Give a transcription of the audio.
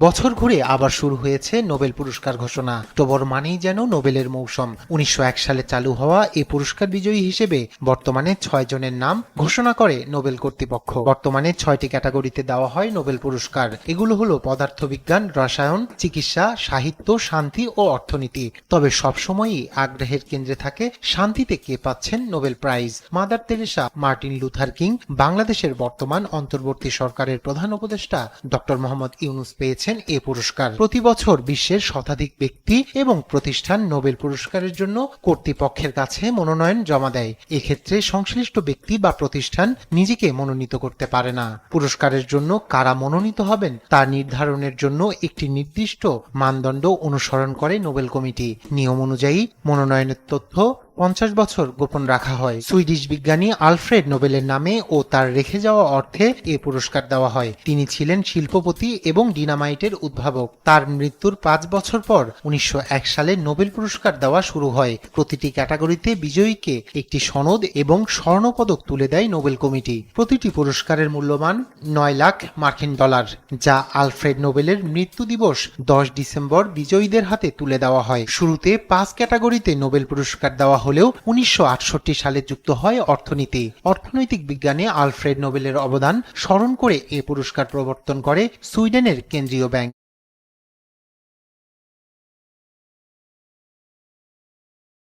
বছর ঘুরে আবার শুরু হয়েছে নোবেল পুরস্কার ঘোষণা। অক্টোবর মানেই যেন নোবেলের মৌসুম। উনিশশো এক সালে চালু হওয়া এই পুরস্কার বিজয়ী হিসেবে বর্তমানে ছয় জনের নাম ঘোষণা করে নোবেল কর্তৃপক্ষ। বর্তমানে ছয়টি ক্যাটাগরিতে দেওয়া হয় নোবেল পুরস্কার। এগুলো হলো পদার্থবিজ্ঞান, রসায়ন, চিকিৎসা, সাহিত্য, শান্তি ও অর্থনীতি। তবে সবসময়ই আগ্রহের কেন্দ্রে থাকে শান্তিতে কে পাচ্ছেন Nobel prize. Mother Teresa, Martin Luther King, বাংলাদেশের বর্তমান অন্তর্বর্তী সরকারের প্রধান উপদেষ্টা ডক্টর মোহাম্মদ ইউনুস পেয়েছেন এ পুরস্কার। প্রতি বছর বিশ্বের শতাধিক ব্যক্তি এবং প্রতিষ্ঠান নোবেল পুরস্কারের জন্য কর্তৃপক্ষের কাছে মনোনয়ন জমা দেয়। এক্ষেত্রে সংশ্লিষ্ট ব্যক্তি বা প্রতিষ্ঠান নিজেকে মনোনীত করতে পারে না। পুরস্কারের জন্য কারা মনোনীত হবেন তা নির্ধারণের জন্য একটি নির্দিষ্ট মানদণ্ড অনুসরণ করে নোবেল কমিটি। নিয়ম অনুযায়ী মনোনয়নের তথ্য পঞ্চাশ বছর গোপন রাখা হয়। সুইডিশ বিজ্ঞানী আলফ্রেড নোবেলের নামে ও তার রেখে যাওয়া অর্থে এ পুরস্কার দেওয়া হয়। তিনি ছিলেন শিল্পপতি এবং ডিনামাইটের উদ্ভাবক। তার মৃত্যুর পাঁচ বছর পর উনিশশো এক সালে নোবেল পুরস্কার দেওয়া শুরু হয়। প্রতিটি ক্যাটাগরিতে বিজয়ীকে একটি সনদ এবং স্বর্ণপদক তুলে দেয় নোবেল কমিটি। প্রতিটি পুরস্কারের মূল্যমান নয় লাখ মার্কিন ডলার, যা আলফ্রেড নোবেলের মৃত্যু দিবস দশ ডিসেম্বর বিজয়ীদের হাতে তুলে দেওয়া হয়। শুরুতে পাঁচ ক্যাটাগরিতে নোবেল পুরস্কার দেওয়া হলেও উনিশশো আটষট্টি সালে যুক্ত হয় অর্থনীতি। অর্থনৈতিক বিজ্ঞানে আলফ্রেড নোবেলের অবদান স্মরণ করে এ পুরস্কার প্রবর্তন করে সুইডেনের কেন্দ্রীয় ব্যাংক।